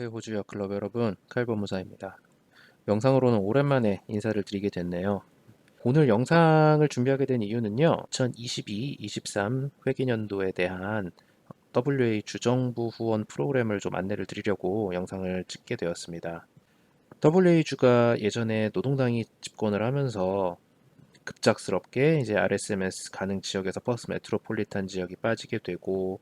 안녕하세요 호주여 클럽 여러분. 칼버무사입니다. 영상으로는 오랜만에 인사를 드리게 됐네요. 오늘 영상을 준비하게 된 이유는요 2022-23 회기년도에 대한 WA 주정부 후원 프로그램을 좀 안내를 드리려고 영상을 찍게 되었습니다. WA주가 예전에 노동당이 집권을 하면서 급작스럽게 이제 RSMS 가능 지역에서 버스 메트로폴리탄 지역이 빠지게 되고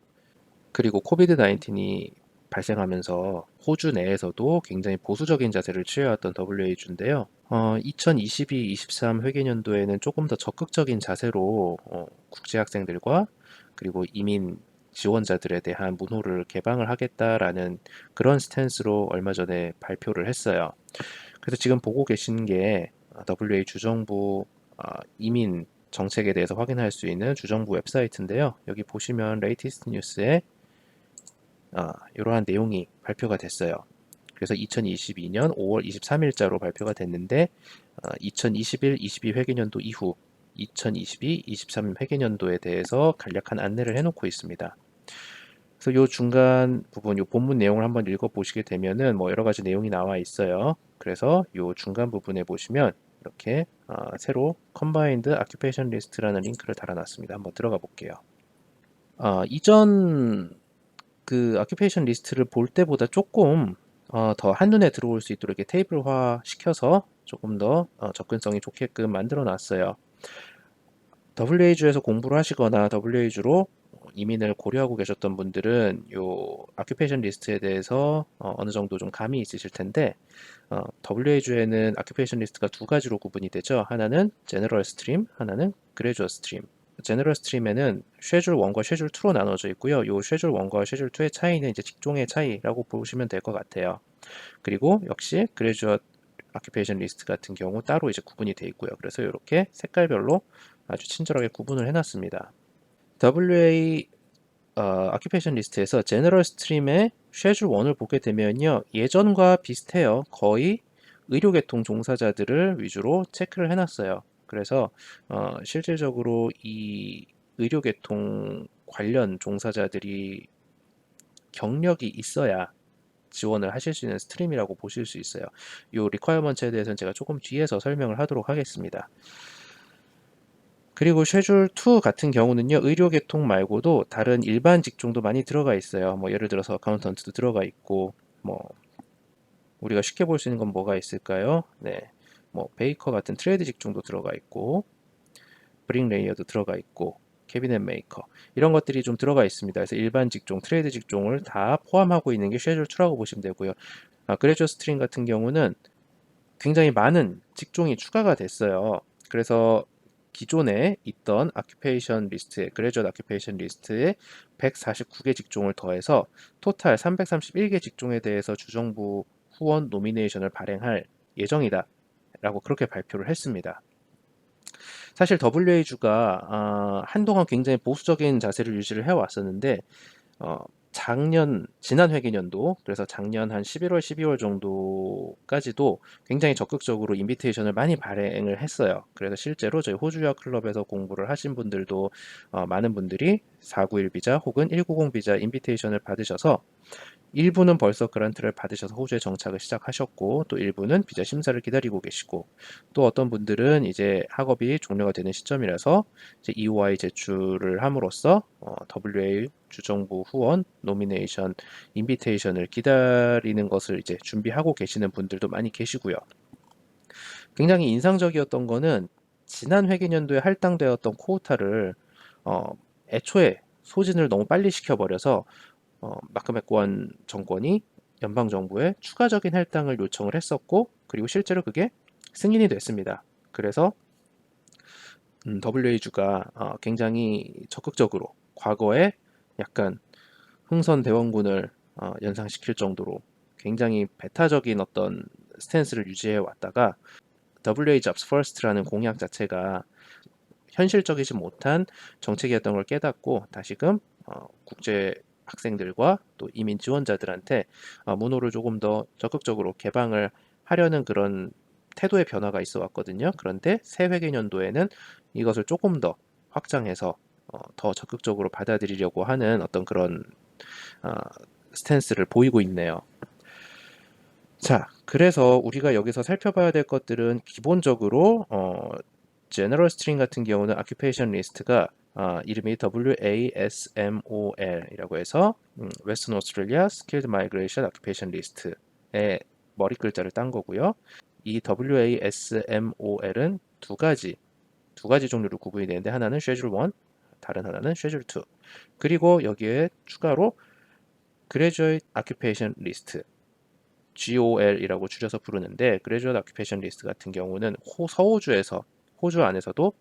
그리고 코비드 19이 발생하면서 호주 내에서도 굉장히 보수적인 자세를 취해왔던 WA주인데요. 어, 2022-23 회계년도에는 조금 더 적극적인 자세로 어, 국제 학생들과 그리고 이민 지원자들에 대한 문호를 개방을 하겠다라는 그런 스탠스로 얼마 전에 발표를 했어요. 그래서 지금 보고 계신 게 WA 주정부 어, 이민 정책에 대해서 확인할 수 있는 주정부 웹사이트인데요. 여기 보시면 레이티스트 뉴스에 어, 이러한 내용이 발표가 됐어요. 그래서 2022년 5월 23일자로 발표가 됐는데 어, 2021, 22 회계년도 이후 2022, 23 회계년도에 대해서 간략한 안내를 해놓고 있습니다. 그래서 이 중간 부분, 이 본문 내용을 한번 읽어보시게 되면은 뭐 여러 가지 내용이 나와 있어요. 그래서 이 중간 부분에 보시면 이렇게 어, 새로 Combined Occupation List라는 링크를 달아놨습니다. 한번 들어가 볼게요. 어, 이전 그 아큐페이션 리스트를 볼 때보다 조금 어, 더 한눈에 들어올 수 있도록 이렇게 테이블화 시켜서 조금 더 어, 접근성이 좋게끔 만들어 놨어요. WA주에서 공부를 하시거나 WA주로 이민을 고려하고 계셨던 분들은 요 아큐페이션 리스트에 대해서 어, 느 정도 좀 감이 있으실 텐데 어, WA주에는 아큐페이션 리스트가 두 가지로 구분이 되죠. 하나는 제너럴 스트림, 하나는 그레주어 스트림. 제너럴 스트림에는 쉐줄 1과 쉐줄 2로 나눠져 있고요. 이 쉐줄 1과 쉐줄 2의 차이는 이제 직종의 차이라고 보시면 될 것 같아요. 그리고 역시 그레주얼 아큐페이션 리스트 같은 경우 따로 이제 구분이 되어 있고요. 그래서 이렇게 색깔별로 아주 친절하게 구분을 해놨습니다. WA 어, 아큐페이션 리스트에서 제너럴 스트림의 쉐줄 1을 보게 되면요. 예전과 비슷해요. 거의 의료계통 종사자들을 위주로 체크를 해놨어요. 그래서 어, 실질적으로 이 의료계통 관련 종사자들이 경력이 있어야 지원을 하실 수 있는 스트림이라고 보실 수 있어요. 이 리퀘어먼트에 대해서는 제가 조금 뒤에서 설명을 하도록 하겠습니다. 그리고 쉐줄 2 같은 경우는요, 의료 계통 말고도 다른 일반 직종도 많이 들어가 있어요. 뭐 예를 들어서 어카운턴트도 들어가 있고, 뭐 우리가 쉽게 볼 수 있는 건 뭐가 있을까요? 네, 뭐 베이커 같은 트레이드 직종도 들어가 있고 브링 레이어도 들어가 있고 캐비넷 메이커 이런 것들이 좀 들어가 있습니다. 그래서 일반 직종, 트레이드 직종을 다 포함하고 있는 게 쉐줄 2라고 보시면 되고요. 아, 그레저 스트링 같은 경우는 굉장히 많은 직종이 추가가 됐어요. 그래서 기존에 있던 아큐페이션 리스트에 그레저 아큐페이션 리스트에 149개 직종을 더해서 토탈 331개 직종에 대해서 주정부 후원 노미네이션을 발행할 예정이다. 라고 그렇게 발표를 했습니다. 사실 WA주가 어, 한동안 굉장히 보수적인 자세를 유지를 해왔었는데 어, 작년 지난 회계년도 그래서 작년 한 11월 12월 정도까지도 굉장히 적극적으로 인비테이션을 많이 발행을 했어요. 그래서 실제로 저희 호주야 클럽에서 공부를 하신 분들도 어, 많은 분들이 491 비자 혹은 190 비자 인비테이션을 받으셔서 일부는 벌써 그란트를 받으셔서 호주에 정착을 시작하셨고 또 일부는 비자 심사를 기다리고 계시고 또 어떤 분들은 이제 학업이 종료가 되는 시점이라서 이제 EOI 제출을 함으로써 어, WA 주정부 후원 노미네이션 인비테이션을 기다리는 것을 이제 준비하고 계시는 분들도 많이 계시고요. 굉장히 인상적이었던 거는 지난 회계년도에 할당되었던 코우타를 어, 애초에 소진을 너무 빨리 시켜버려서 어, 마크 맥권 정권이 연방 정부에 추가적인 할당을 요청을 했었고 그리고 실제로 그게 승인이 됐습니다. 그래서 음, WA주가 어, 굉장히 적극적으로 과거에 약간 흥선 대원군을 어, 연상시킬 정도로 굉장히 배타적인 어떤 스탠스를 유지해 왔다가 WA Jobs First라는 공약 자체가 현실적이지 못한 정책이었던 걸 깨닫고 다시금 어, 국제 학생들과 또 이민 지원자들한테 어, 문호를 조금 더 적극적으로 개방을 하려는 그런 태도의 변화가 있어 왔거든요. 그런데 새 회계년도에는 이것을 조금 더 확장해서 어, 더 적극적으로 받아들이려고 하는 어떤 그런 어, 스탠스를 보이고 있네요. 자, 그래서 우리가 여기서 살펴봐야 될 것들은 기본적으로 어, general string 같은 경우는 occupation list가 아, 이름이 WASMOL이라고 해서 음, Western Australia Skilled Migration Occupation List의 머리 글자를 딴 거고요. 이 WASMOL은 두 가지 두 가지 종류로 구분이 되는데 하나는 Schedule 1, 다른 하나는 Schedule 2. 그리고 여기에 추가로 Graduate Occupation List GOL이라고 줄여서 부르는데 Graduate Occupation List 같은 경우는 호, 서호주에서 호주 안에서도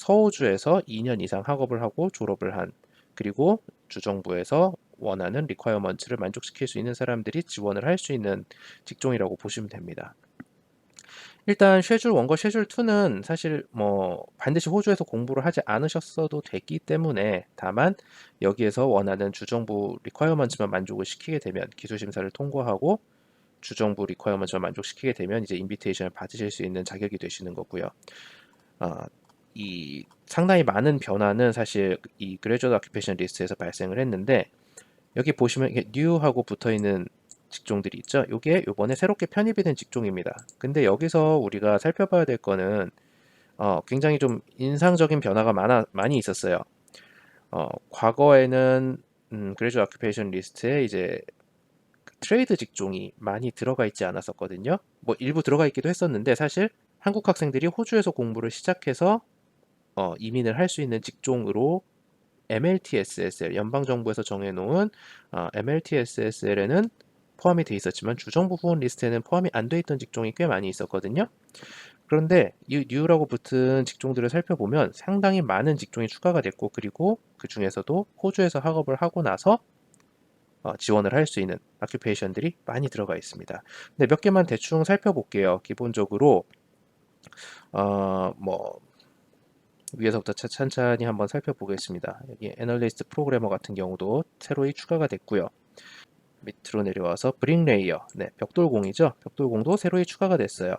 서호주에서 2년 이상 학업을 하고 졸업을 한 그리고 주정부에서 원하는 리퀘어먼트를 만족시킬 수 있는 사람들이 지원을 할 수 있는 직종이라고 보시면 됩니다. 일단 쉐줄 1과 쉐줄 2는 사실 뭐 반드시 호주에서 공부를 하지 않으셨어도 되기 때문에 다만 여기에서 원하는 주정부 리퀘어먼트만 만족을 시키게 되면 기술 심사를 통과하고 주정부 리퀘어먼트만 만족시키게 되면 이제 인비테이션을 받으실 수 있는 자격이 되시는 거고요. 어, 이 상당히 많은 변화는 사실 이 그레주얼 오큐페이션 리스트에서 발생을 했는데 여기 보시면 이게 new하고 붙어 있는 직종들이 있죠. 이게 요번에 새롭게 편입이 된 직종입니다. 근데 여기서 우리가 살펴봐야 될 거는 어, 굉장히 좀 인상적인 변화가 많아, 많이 있었어요. 어, 과거에는 음, 그레주얼 오큐페이션 리스트에 이제 트레이드 직종이 많이 들어가 있지 않았었거든요. 뭐 일부 들어가 있기도 했었는데 사실 한국 학생들이 호주에서 공부를 시작해서 어, 이민을 할 수 있는 직종으로 MLTSSL 연방정부에서 정해놓은 어, MLTSSL에는 포함이 돼 있었지만 주정부 후원 리스트에는 포함이 안 돼 있던 직종이 꽤 많이 있었거든요. 그런데 이 뉴라고 붙은 직종들을 살펴보면 상당히 많은 직종이 추가가 됐고 그리고 그 중에서도 호주에서 학업을 하고 나서 어, 지원을 할 수 있는 아큐페이션들이 많이 들어가 있습니다. 근데 몇 개만 대충 살펴볼게요. 기본적으로 어, 뭐 위에서부터 천천히 한번 살펴보겠습니다. 여기 애널리스트 프로그래머 같은 경우도 새로이 추가가 됐고요. 밑으로 내려와서 브링 레이어, 네, 벽돌공이죠. 벽돌공도 새로이 추가가 됐어요.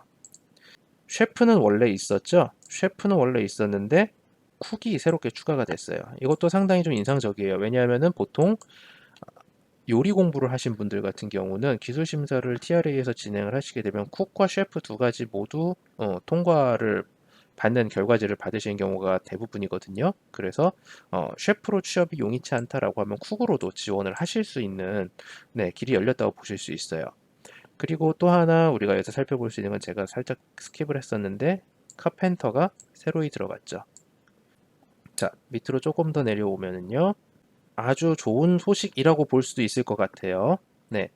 셰프는 원래 있었죠. 셰프는 원래 있었는데 쿡이 새롭게 추가가 됐어요. 이것도 상당히 좀 인상적이에요. 왜냐하면은 보통 요리 공부를 하신 분들 같은 경우는 기술 심사를 TRA에서 진행을 하시게 되면 쿡과 셰프 두 가지 모두 어, 통과를 받는 결과지를 받으시는 경우가 대부분이거든요. 그래서 어, 셰프로 취업이 용이치 않다라고 하면 쿡으로도 지원을 하실 수 있는 네, 길이 열렸다고 보실 수 있어요. 그리고 또 하나 우리가 여기서 살펴볼 수 있는 건 제가 살짝 스킵을 했었는데 카펜터가 새로이 들어갔죠. 자, 밑으로 조금 더 내려오면은요. 아주 좋은 소식이라고 볼 수도 있을 것 같아요. 네.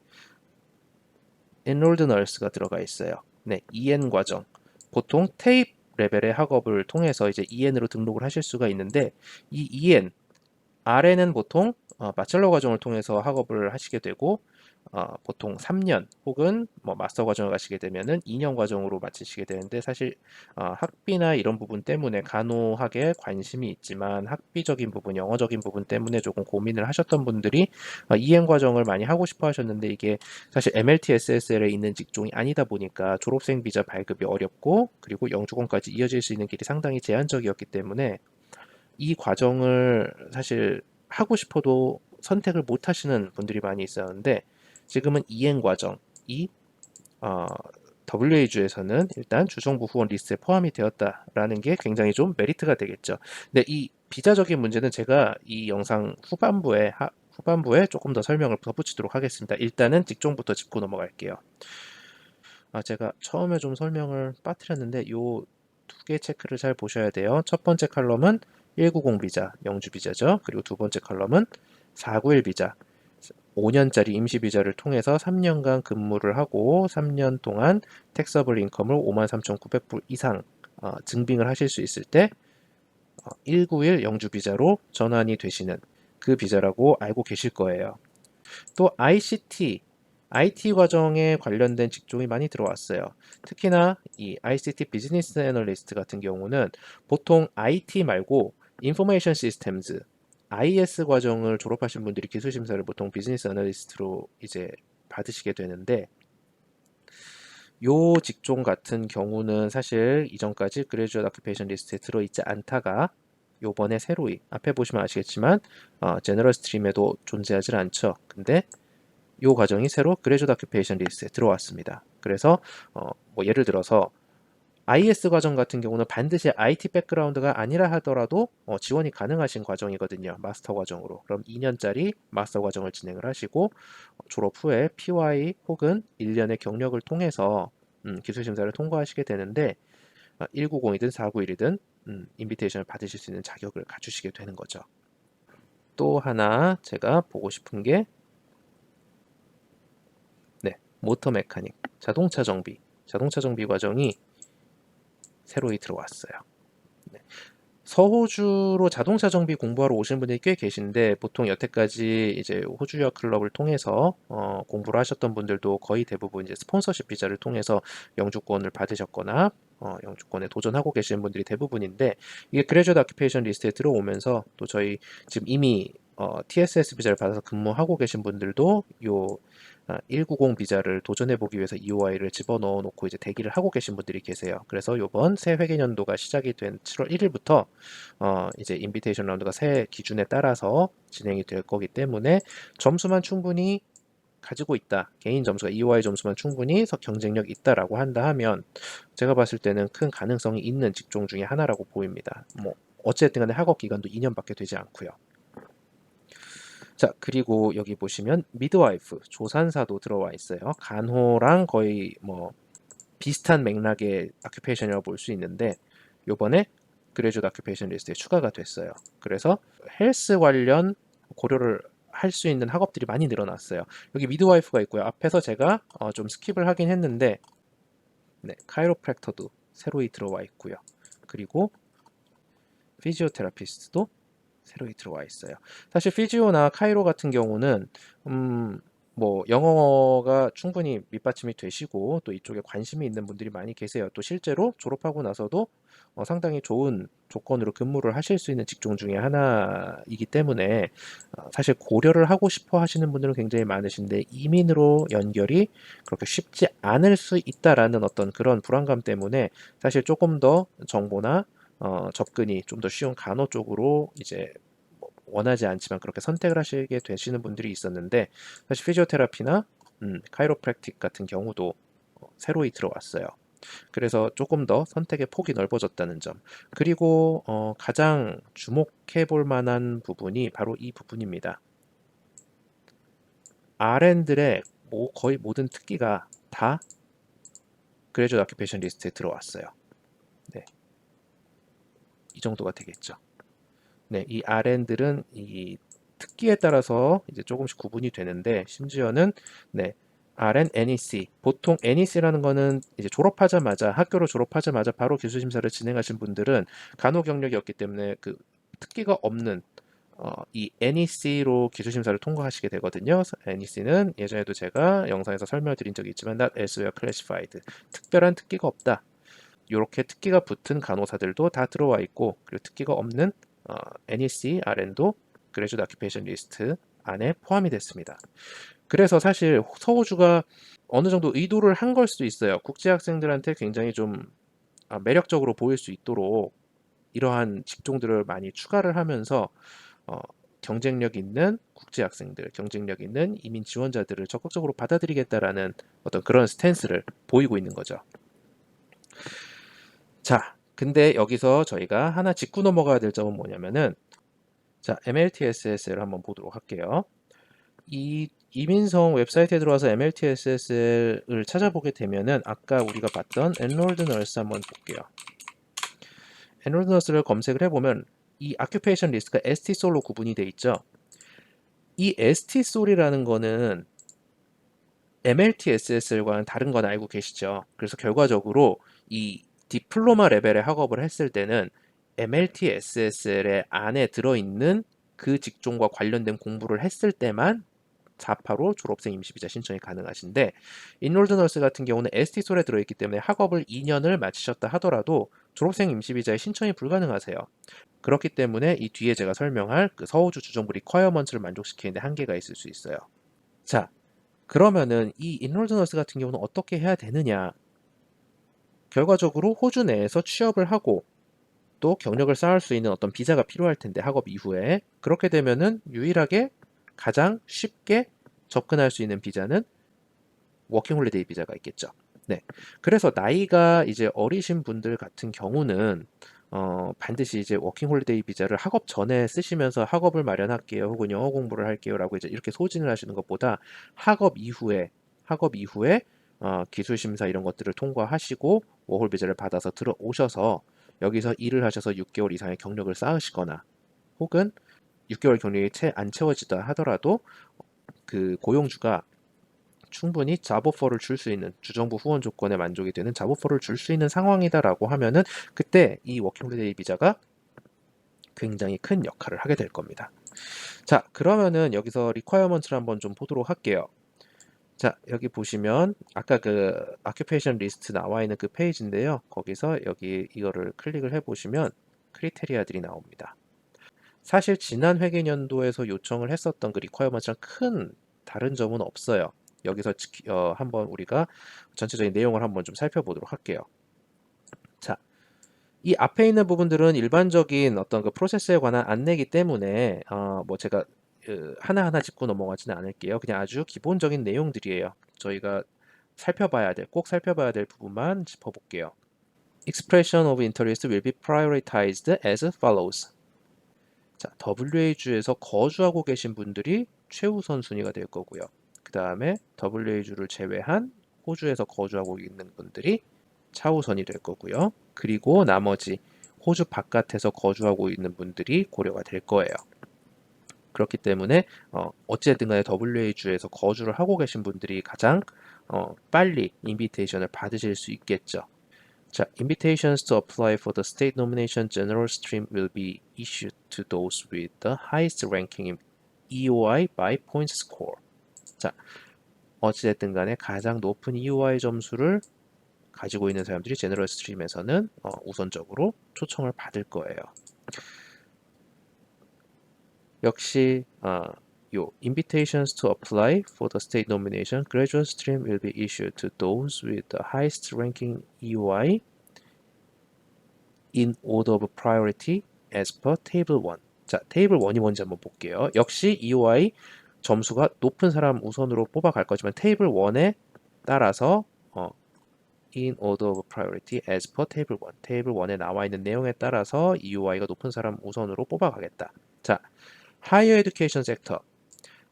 Enrolled Nurse가 들어가 있어요. 네, EN 과정. 보통 테이프 레벨의 학업을 통해서 이제 EN으로 등록을 하실 수가 있는데 이 EN 아래는 보통 어, 마첼러 과정을 통해서 학업을 하시게 되고 어, 보통 3년 혹은 뭐 마스터 과정을 가시게 되면은 2년 과정으로 마치시게 되는데 사실 어, 학비나 이런 부분 때문에 간호학에 관심이 있지만 학비적인 부분, 영어적인 부분 때문에 조금 고민을 하셨던 분들이 어, EM 과정을 많이 하고 싶어 하셨는데 이게 사실 MLT SSL에 있는 직종이 아니다 보니까 졸업생 비자 발급이 어렵고 그리고 영주권까지 이어질 수 있는 길이 상당히 제한적이었기 때문에 이 과정을 사실 하고 싶어도 선택을 못 하시는 분들이 많이 있었는데 지금은 이행 과정 이 어, WA주에서는 일단 주정부 후원 리스트에 포함이 되었다라는 게 굉장히 좀 메리트가 되겠죠. 근데 이 비자적인 문제는 제가 이 영상 후반부에 하, 후반부에 조금 더 설명을 덧붙이도록 하겠습니다. 일단은 직종부터 짚고 넘어갈게요. 아, 제가 처음에 좀 설명을 빠뜨렸는데 요 두 개 체크를 잘 보셔야 돼요. 첫 번째 칼럼은 190 비자, 영주 비자죠. 그리고 두 번째 칼럼은 491 비자, 5년짜리 임시 비자를 통해서 3년간 근무를 하고 3년 동안 텍서블 인컴을 53,900불 이상 어, 증빙을 하실 수 있을 때 어, 191 영주 비자로 전환이 되시는 그 비자라고 알고 계실 거예요. 또 ICT, IT 과정에 관련된 직종이 많이 들어왔어요. 특히나 이 ICT 비즈니스 애널리스트 같은 경우는 보통 IT 말고 인포메이션 시스템즈 IS 과정을 졸업하신 분들이 기술 심사를 보통 비즈니스 애널리스트로 이제 받으시게 되는데 요 직종 같은 경우는 사실 이전까지 그레주얼 아큐페이션 리스트에 들어있지 않다가 요번에 새로이 앞에 보시면 아시겠지만 어, 제너럴 스트림에도 존재하지 않죠. 근데 이 과정이 새로 그레주드 아큐페이션 리스트에 들어왔습니다. 그래서 어, 뭐 예를 들어서 IS 과정 같은 경우는 반드시 IT 백그라운드가 아니라 하더라도 어, 지원이 가능하신 과정이거든요. 마스터 과정으로. 그럼 2년짜리 마스터 과정을 진행을 하시고 어, 졸업 후에 PY 혹은 1년의 경력을 통해서 음, 기술 심사를 통과하시게 되는데 어, 190이든 491이든 음, 인비테이션을 받으실 수 있는 자격을 갖추시게 되는 거죠. 또 하나 제가 보고 싶은 게 네, 모터 메카닉, 자동차 정비, 자동차 정비 과정이 새로이 들어왔어요. 네. 서호주로 자동차 정비 공부하러 오신 분들이 꽤 계신데 보통 여태까지 이제 호주여 클럽을 통해서 어, 공부를 하셨던 분들도 거의 대부분 이제 스폰서십 비자를 통해서 영주권을 받으셨거나 어, 영주권에 도전하고 계시는 분들이 대부분인데 이게 그레주얼 아큐페이션 리스트에 들어오면서 또 저희 지금 이미 어, TSS 비자를 받아서 근무하고 계신 분들도 요 190 아, 비자를 도전해 보기 위해서 EOI를 집어넣어 놓고 이제 대기를 하고 계신 분들이 계세요. 그래서 이번 새 회계년도가 시작이 된 7월 1일부터 어 이제 인비테이션 라운드가 새 기준에 따라서 진행이 될 거기 때문에 점수만 충분히 가지고 있다. 개인 점수가 EOI 점수만 충분히 경쟁력 있다라고 한다 하면 제가 봤을 때는 큰 가능성이 있는 직종 중에 하나라고 보입니다. 뭐 어쨌든 간에 학업 기간도 2년밖에 되지 않고요. 자, 그리고 여기 보시면 미드와이프, 조산사도 들어와 있어요. 간호랑 거의 뭐 비슷한 맥락의 아큐페이션이라고 볼 수 있는데 요번에 그레주드 아큐페이션 리스트에 추가가 됐어요. 그래서 헬스 관련 고려를 할 수 있는 학업들이 많이 늘어났어요. 여기 미드와이프가 있고요. 앞에서 제가 어, 좀 스킵을 하긴 했는데 네, 카이로프랙터도 새로이 들어와 있고요. 그리고 피지오테라피스트도 새로 들어와 있어요. 사실 피지오나 카이로 같은 경우는 음, 뭐 영어가 충분히 밑받침이 되시고 또 이쪽에 관심이 있는 분들이 많이 계세요. 또 실제로 졸업하고 나서도 어, 상당히 좋은 조건으로 근무를 하실 수 있는 직종 중에 하나이기 때문에 어, 사실 고려를 하고 싶어 하시는 분들은 굉장히 많으신데 이민으로 연결이 그렇게 쉽지 않을 수 있다라는 어떤 그런 불안감 때문에 사실 조금 더 정보나 어, 접근이 좀 더 쉬운 간호 쪽으로 이제 뭐 원하지 않지만 그렇게 선택을 하시게 되시는 분들이 있었는데 사실 피지오테라피나 음, 카이로프랙틱 같은 경우도 어, 새로이 들어왔어요. 그래서 조금 더 선택의 폭이 넓어졌다는 점. 그리고 어, 가장 주목해 볼 만한 부분이 바로 이 부분입니다. RN들의 뭐 거의 모든 특기가 다 그레이저 아큐페이션 리스트에 들어왔어요. 이 정도가 되겠죠. 네, 이 RN들은 이 특기에 따라서 이제 조금씩 구분이 되는데 심지어는 네, RN, NEC. 보통 NEC라는 거는 이제 졸업하자마자 학교를 졸업하자마자 바로 기술 심사를 진행하신 분들은 간호 경력이었기 때문에 그 특기가 없는 어, 이 NEC로 기술 심사를 통과하시게 되거든요. NEC는 예전에도 제가 영상에서 설명드린 적이 있지만 not elsewhere classified. 특별한 특기가 없다. 이렇게 특기가 붙은 간호사들도 다 들어와 있고 그리고 특기가 없는 어, NEC, RN도 그레주드 아큐페이션 리스트 안에 포함이 됐습니다. 그래서 사실 서호주가 어느 정도 의도를 한 걸 수도 있어요. 국제 학생들한테 굉장히 좀 아, 매력적으로 보일 수 있도록 이러한 직종들을 많이 추가를 하면서 어, 경쟁력 있는 국제 학생들, 경쟁력 있는 이민 지원자들을 적극적으로 받아들이겠다라는 어떤 그런 스탠스를 보이고 있는 거죠. 자, 근데 여기서 저희가 하나 짚고 넘어가야 될 점은 뭐냐면은 자, MLTSS를 한번 보도록 할게요. 이 이민성 웹사이트에 들어와서 MLTSS를 찾아보게 되면은 아까 우리가 봤던 Enrolled Nurse 한번 볼게요. Enrolled Nurse를 검색을 해보면 이 아큐페이션 리스트가 ST솔로 구분이 돼 있죠. 이 ST솔이라는 거는 MLTSS과는 다른 건 알고 계시죠. 그래서 결과적으로 이 디플로마 레벨의 학업을 했을 때는 MLT SSL의 안에 들어있는 그 직종과 관련된 공부를 했을 때만 자파로 졸업생 임시비자 신청이 가능하신데 인롤드 너스 같은 경우는 ST솔에 들어있기 때문에 학업을 2년을 마치셨다 하더라도 졸업생 임시비자의 신청이 불가능하세요. 그렇기 때문에 이 뒤에 제가 설명할 그 서호주 주정부 리ኳ어먼트를 만족시키는데 한계가 있을 수 있어요. 자, 그러면은 이 인롤드 너스 같은 경우는 어떻게 해야 되느냐? 결과적으로 호주 내에서 취업을 하고 또 경력을 쌓을 수 있는 어떤 비자가 필요할 텐데 학업 이후에 그렇게 되면은 유일하게 가장 쉽게 접근할 수 있는 비자는 워킹 홀리데이 비자가 있겠죠. 네. 그래서 나이가 이제 어리신 분들 같은 경우는 어, 반드시 이제 워킹 홀리데이 비자를 학업 전에 쓰시면서 학업을 마련할게요. 혹은 영어 공부를 할게요라고 이제 이렇게 소진을 하시는 것보다 학업 이후에 학업 이후에 어, 기술 심사 이런 것들을 통과하시고 워홀 비자를 받아서 들어오셔서 여기서 일을 하셔서 6개월 이상의 경력을 쌓으시거나 혹은 6개월 경력이 채 안 채워지다 하더라도 그 고용주가 충분히 잡오퍼를 줄 수 있는 주정부 후원 조건에 만족이 되는 잡오퍼를 줄 수 있는 상황이다라고 하면은 그때 이 워킹 홀리데이 비자가 굉장히 큰 역할을 하게 될 겁니다. 자, 그러면은 여기서 리퀘어먼트를 한번 좀 보도록 할게요. 자, 여기 보시면 아까 그 아큐페이션 리스트 나와 있는 그 페이지인데요. 거기서 여기 이거를 클릭을 해 보시면 크리테리아들이 나옵니다. 사실 지난 회계년도에서 요청을 했었던 그 리퀘어먼트랑 큰 다른 점은 없어요. 여기서 어, 한번 우리가 전체적인 내용을 한번 좀 살펴보도록 할게요. 자, 이 앞에 있는 부분들은 일반적인 어떤 그 프로세스에 관한 안내이기 때문에 어, 뭐 제가 그 하나하나 짚고 넘어가지는 않을게요. 그냥 아주 기본적인 내용들이에요. 저희가 살펴봐야 될, 꼭 살펴봐야 될 부분만 짚어볼게요. Expression of interest will be prioritized as follows. 자, WA주에서 거주하고 계신 분들이 최우선 순위가 될 거고요. 그 다음에 WA주를 제외한 호주에서 거주하고 있는 분들이 차우선이 될 거고요. 그리고 나머지 호주 바깥에서 거주하고 있는 분들이 고려가 될 거예요. 그렇기 때문에 어, 어찌됐든 간에 WA주에서 거주를 하고 계신 분들이 가장 어, 빨리 인비테이션을 받으실 수 있겠죠. 자, invitations to apply for the state nomination general stream will be issued to those with the highest ranking in EOI by points score. 자, 어찌됐든 간에 가장 높은 EOI 점수를 가지고 있는 사람들이 제너럴 스트림에서는 어, 우선적으로 초청을 받을 거예요. 역시 어, 요 invitations to apply for the state nomination graduate stream will be issued to those with the highest ranking EOI in order of priority as per table 1. 자, 테이블 1이 뭔지 한번 볼게요. 역시 EOI 점수가 높은 사람 우선으로 뽑아갈 거지만 테이블 1에 따라서 어, in order of priority as per table 1. 테이블 1에 나와 있는 내용에 따라서 EOI가 높은 사람 우선으로 뽑아가겠다. 자, higher education sector.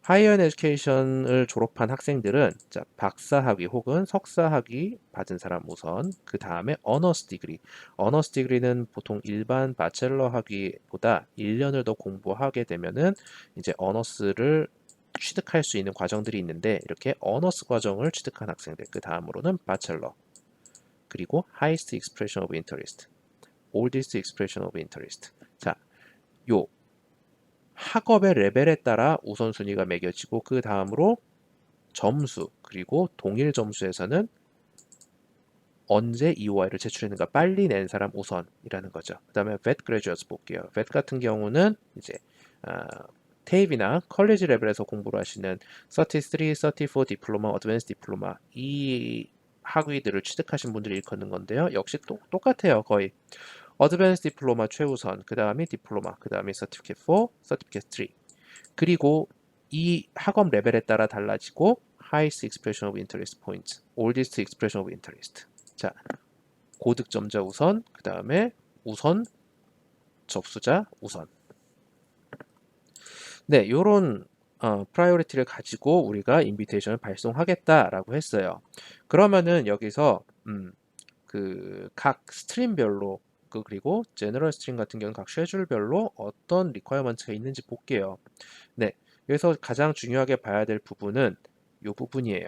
higher education을 졸업한 학생들은 자, 박사학위 혹은 석사학위 받은 사람 우선, 그 다음에 honors degree. honors degree는 보통 일반 바첼러 학위보다 1년을 더 공부하게 되면은 이제 honors를 취득할 수 있는 과정들이 있는데 이렇게 honors 과정을 취득한 학생들, 그 다음으로는 바첼러, 그리고 highest expression of interest, oldest expression of interest. 자, 요 학업의 레벨에 따라 우선순위가 매겨지고 그 다음으로 점수 그리고 동일 점수에서는 언제 EOI를 제출했는가 빨리 낸 사람 우선이라는 거죠. 그 다음에 VET Graduates 볼게요. VET 같은 경우는 이제 어, 테이프나 컬리지 레벨에서 공부를 하시는 33, 34 디플로마, 어드밴스 디플로마 이 학위들을 취득하신 분들이 일컫는 건데요. 역시 또, 똑같아요. 거의 어드밴스 디플로마 최우선, 그 다음이 디플로마, 그 다음이 서티피켓 4, 서티피켓 3. 그리고 이 학업 레벨에 따라 달라지고 highest expression of interest points, oldest expression of interest. 자, 고득점자 우선, 그 다음에 우선 접수자 우선. 네, 요런 어, 프라이오리티를 가지고 우리가 인비테이션을 발송하겠다라고 했어요. 그러면은 여기서 음, 그 각 스트림별로 그 그리고 제너럴 스트림 같은 경우는 각 쉐줄별로 어떤 리퀘어먼트가 있는지 볼게요. 네, 여기서 가장 중요하게 봐야 될 부분은 이 부분이에요.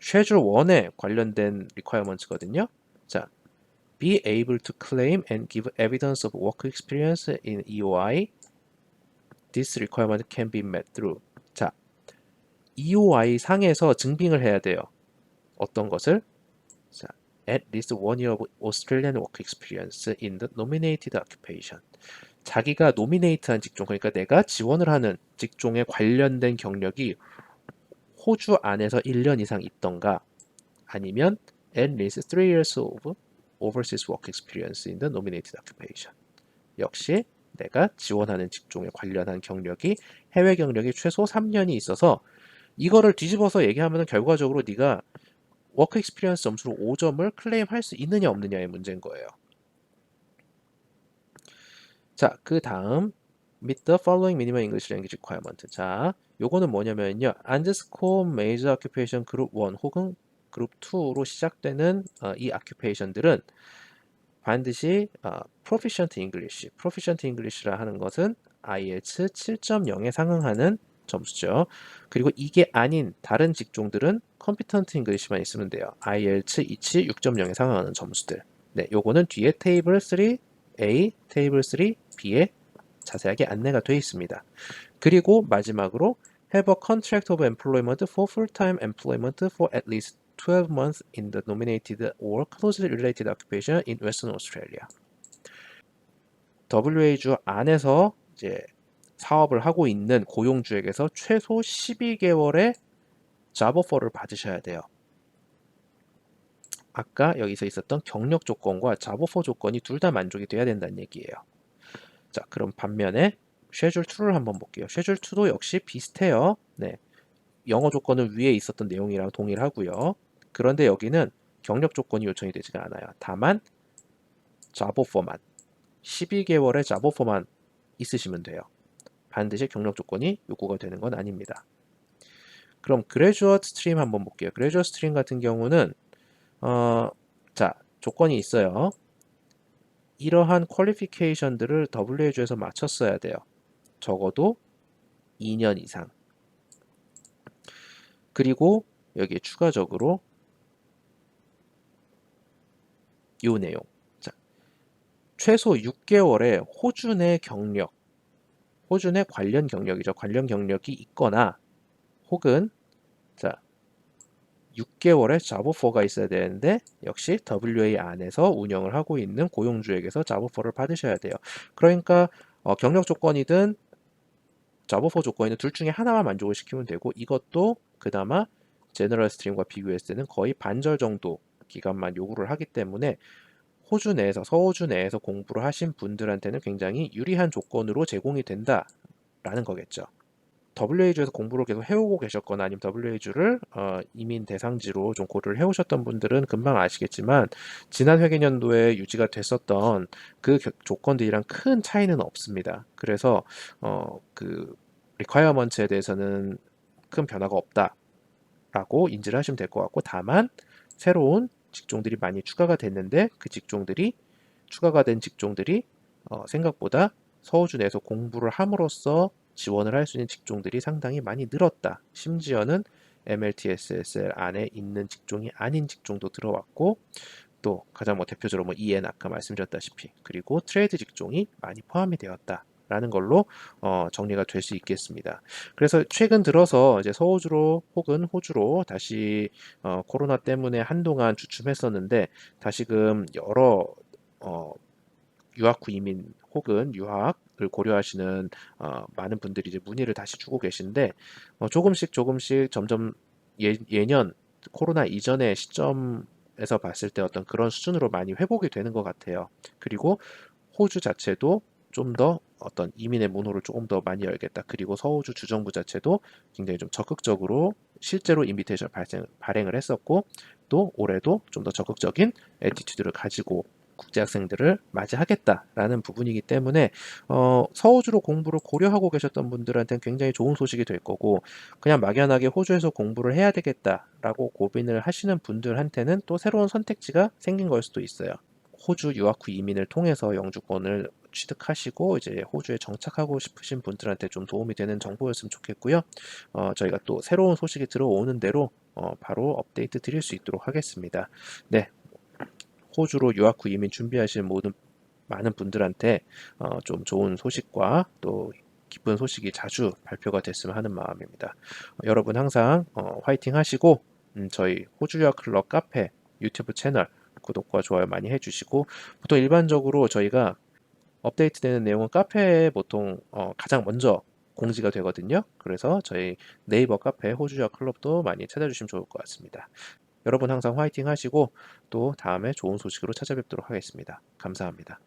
쉐줄 1에 관련된 리퀘어먼트거든요. 자, be able to claim and give evidence of work experience in EOI. This requirement can be met through. 자, EOI 상에서 증빙을 해야 돼요. 어떤 것을? 자, at least one year of Australian work experience in the nominated occupation. 자기가 노미네이트한 직종, 그러니까 내가 지원을 하는 직종에 관련된 경력이 호주 안에서 1년 이상 있던가 아니면 at least 3 years of overseas work experience in the nominated occupation. 역시 내가 지원하는 직종에 관련한 경력이 해외 경력이 최소 3년이 있어서 이거를 뒤집어서 얘기하면 결과적으로 네가 워크 익스피리언스 점수로 5점을 클레임할 수 있느냐 없느냐의 문제인 거예요. 자, 그 다음 meet the following minimum English language requirement. 자, 요거는 뭐냐면요. underscore major occupation group 1 혹은 그룹 2로 시작되는 어, 이 occupation들은 반드시 어, proficient English, proficient English라 하는 것은 IELTS 7.0에 상응하는 점수죠. 그리고 이게 아닌 다른 직종들은 competent English만 있으면 돼요. IELTS 2치 6.0에 상응하는 점수들. 네, 요거는 뒤에 테이블 3A, 테이블 3B에 자세하게 안내가 되어 있습니다. 그리고 마지막으로 have a contract of employment for full-time employment for at least 12 months in the nominated or closely related occupation in Western Australia. WA주 안에서 이제 사업을 하고 있는 고용주에게서 최소 12개월의 잡 오퍼를 받으셔야 돼요. 아까 여기서 있었던 경력 조건과 잡 오퍼 조건이 둘 다 만족이 돼야 된다는 얘기예요. 자, 그럼 반면에 쉐줄 2를 한번 볼게요. 쉐줄 2도 역시 비슷해요. 네. 영어 조건은 위에 있었던 내용이랑 동일하고요. 그런데 여기는 경력 조건이 요청이 되지가 않아요. 다만 잡 오퍼만 12개월의 잡 오퍼만 있으시면 돼요. 반드시 경력 조건이 요구가 되는 건 아닙니다. 그럼 그레주어트 스트림 한번 볼게요. 그레주어트 스트림 같은 경우는 어, 자 조건이 있어요. 이러한 퀄리피케이션들을 WH에서 마쳤어야 돼요. 적어도 2년 이상. 그리고 여기에 추가적으로 이 내용. 자, 최소 6개월의 호주 내 경력, 호주 내 관련 경력이죠. 관련 경력이 있거나 혹은 자 6개월의 자보포가 있어야 되는데 역시 WA 안에서 운영을 하고 있는 고용주에게서 자보포를 받으셔야 돼요. 그러니까 어, 경력 조건이든 자보포 조건이든 둘 중에 하나만 만족을 시키면 되고 이것도 그나마 제너럴 스트림과 비교했을 때는 거의 반절 정도 기간만 요구를 하기 때문에 호주 내에서 서호주 내에서 공부를 하신 분들한테는 굉장히 유리한 조건으로 제공이 된다라는 거겠죠. WA주에서 공부를 계속 해오고 계셨거나 아니면 WA주를 어, 이민 대상지로 좀 고려를 해오셨던 분들은 금방 아시겠지만 지난 회계년도에 유지가 됐었던 그 조건들이랑 큰 차이는 없습니다. 그래서 어, 그 리콰이어먼트에 대해서는 큰 변화가 없다라고 인지를 하시면 될 것 같고 다만 새로운 직종들이 많이 추가가 됐는데 그 직종들이 추가가 된 직종들이 어, 생각보다 서울주 내에서 공부를 함으로써 지원을 할 수 있는 직종들이 상당히 많이 늘었다. 심지어는 MLTSSL 안에 있는 직종이 아닌 직종도 들어왔고 또 가장 뭐 대표적으로 뭐 EN 아까 말씀드렸다시피 그리고 트레이드 직종이 많이 포함이 되었다. 라는 걸로 어, 정리가 될 수 있겠습니다. 그래서 최근 들어서 이제 서호주로 혹은 호주로 다시 어, 코로나 때문에 한동안 주춤했었는데 다시금 여러 어, 유학 후 이민 혹은 유학을 고려하시는 어, 많은 분들이 이제 문의를 다시 주고 계신데 어, 조금씩 조금씩 점점 예, 예년 코로나 이전의 시점에서 봤을 때 어떤 그런 수준으로 많이 회복이 되는 것 같아요. 그리고 호주 자체도 좀 더 어떤 이민의 문호를 조금 더 많이 열겠다. 그리고 서호주 주정부 자체도 굉장히 좀 적극적으로 실제로 인비테이션 발생, 발행을 했었고 또 올해도 좀 더 적극적인 에티튜드를 가지고 국제 학생들을 맞이하겠다라는 부분이기 때문에 어, 서호주로 공부를 고려하고 계셨던 분들한테는 굉장히 좋은 소식이 될 거고 그냥 막연하게 호주에서 공부를 해야 되겠다라고 고민을 하시는 분들한테는 또 새로운 선택지가 생긴 걸 수도 있어요. 호주 유학 후 이민을 통해서 영주권을 취득하시고 이제 호주에 정착하고 싶으신 분들한테 좀 도움이 되는 정보였으면 좋겠고요. 어, 저희가 또 새로운 소식이 들어오는 대로 어, 바로 업데이트 드릴 수 있도록 하겠습니다. 네, 호주로 유학 후 이민 준비하시는 모든 많은 분들한테 어, 좀 좋은 소식과 또 기쁜 소식이 자주 발표가 됐으면 하는 마음입니다. 어, 여러분 항상 어, 화이팅 하시고 음, 저희 호주 유학 클럽 카페 유튜브 채널 구독과 좋아요 많이 해주시고 보통 일반적으로 저희가 업데이트되는 내용은 카페에 보통 어, 가장 먼저 공지가 되거든요. 그래서 저희 네이버 카페 호주 유학 클럽도 많이 찾아주시면 좋을 것 같습니다. 여러분 항상 화이팅 하시고 또 다음에 좋은 소식으로 찾아뵙도록 하겠습니다. 감사합니다.